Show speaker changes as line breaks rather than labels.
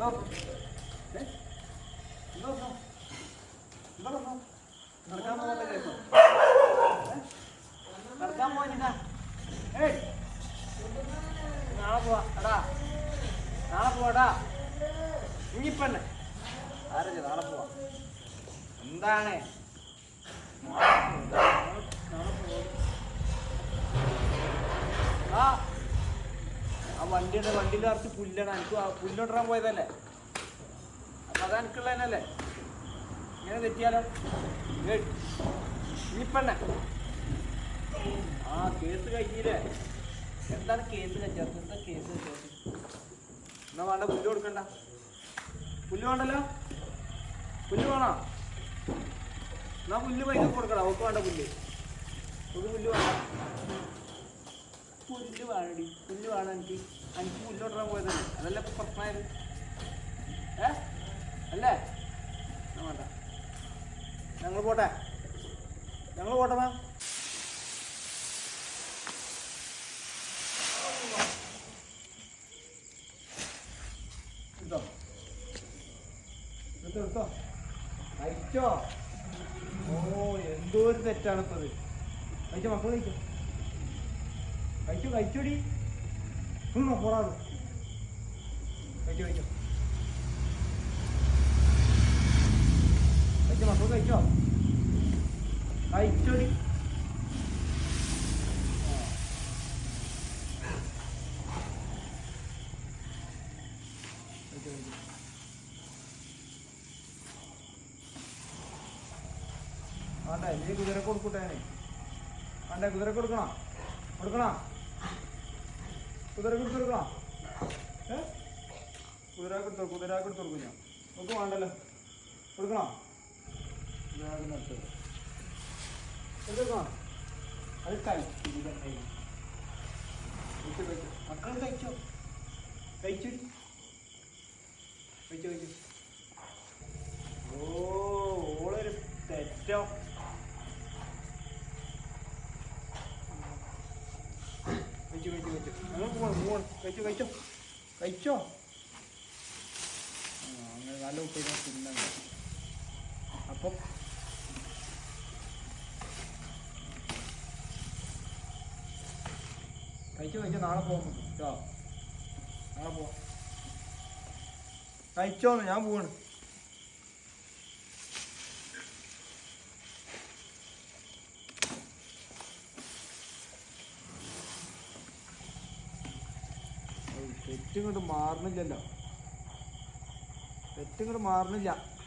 നടക്കാൻ പോവാ എന്താണ് പോവാ ആ. വണ്ടിയുടെ വണ്ടിയിൽ നിറച്ച് പുല്ലാണ് എനിക്ക് പുല്ലിടാൻ പോയതല്ലേ? അപ്പൊ അത് എനിക്കുള്ളതന്നല്ലേ? ഇങ്ങനെ തെറ്റിയാലോ? ഇനിയിപ്പന്നെ. ആ കേസ് കഴിഞ്ഞില്ലേ? എന്താണ് കേസ് കഴിച്ചത് എന്താ കേസ് കഴിച്ചത് എന്നാ വേണ്ട പുല്ല് കൊടുക്കണ്ട. പുല്ല് വേണ്ടല്ലോ? പുല്ല് വേണോ? എന്നാ പുല്ല് പൈസ കൊടുക്കടാ. അവക്ക് വേണ്ട പുല്ല്. അവക്ക് പുല്ല് വേണ്ട. പുല്ല് വേണടി പുല്ല് വേണം എനിക്ക് എനിക്ക് പുല്ല് കൊണ്ടുവരാൻ പോയതല്ലേ? അതല്ല ഇപ്പൊ പ്രശ്നമായത്. ഏ? അല്ലേ? വേണ്ട. ഞങ്ങൾ പോട്ടെ. ഞങ്ങൾ പോട്ടെ മാം. ഓ എന്തോ ഒരു തെറ്റാണ് ഇപ്പത്. അയച്ചോ മക്കൾ കഴിച്ചോ? കഴിച്ചു കഴിച്ചോടി. തിന്നോ പോടാതെ കഴിച്ചോ കഴിച്ചോ. കഴിച്ചോ മക്കൾ കഴിച്ചോ? കഴിച്ചോടി. വേണ്ട എനിക്ക് കുതിര കൊടുക്കൂട്ടെ വേണ്ട കുതിര കൊടുക്കണോ. കൊടുക്കണോ. കുതിര കൊടുത്ത് കൊടുക്കണോ ഏ കുതിര കൊടുത്തോ കുതിര കൊടുത്തെടുക്കും ഞാൻ നമുക്ക് വേണ്ടല്ലോ കൊടുക്കണോ കൊടുക്കണോ അത് കഴിച്ചു മക്കൾ കഴിച്ചോ കഴിച്ചു കഴിച്ചു കഴിച്ചു ഓ ഓളൊരു തെറ്റോ കഴിച്ചു കഴിച്ചു. കഴിച്ചു. അങ്ങനെ നല്ല കുട്ടികൾ തിന്നാണ് അപ്പം കഴിച്ചു കഴിച്ചോ. നാളെ പോകും കേട്ടോ. നാളെ പോവാം. കഴിച്ചോന്ന് ഞാൻ പോവാണ്. തെറ്റും കൊണ്ട് മാറണില്ലല്ലോ. തെറ്റും മാറണില്ല.